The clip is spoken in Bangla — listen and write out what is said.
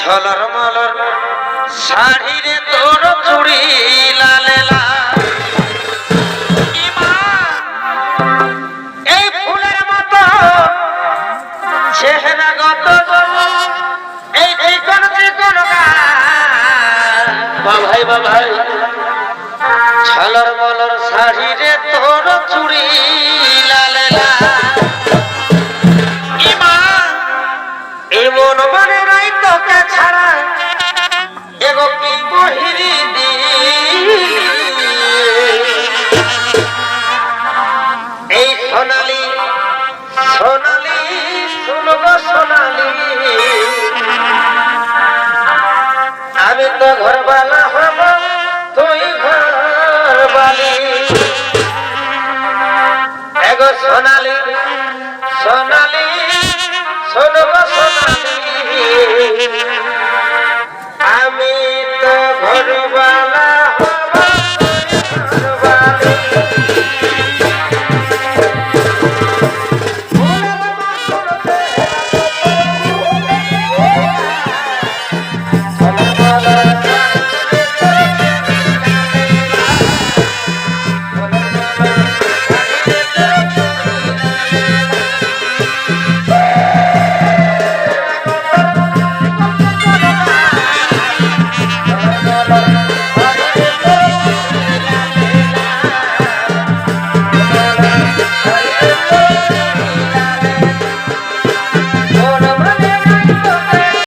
ঝলর মলর শাড়িরে তোর চুড়ি। চেহারা গত এই চিকন চিকন বা ভাই বা ভাই ঝলর মলর শাড়ি রে তোর চুড়ি লালে এমন মানে নাই তোকে ছাড়া। এগো কি বহিরি দি এই সোনালি সোনালি আমি তো ঘরবালা হব তুই ঘরবালি। Bye.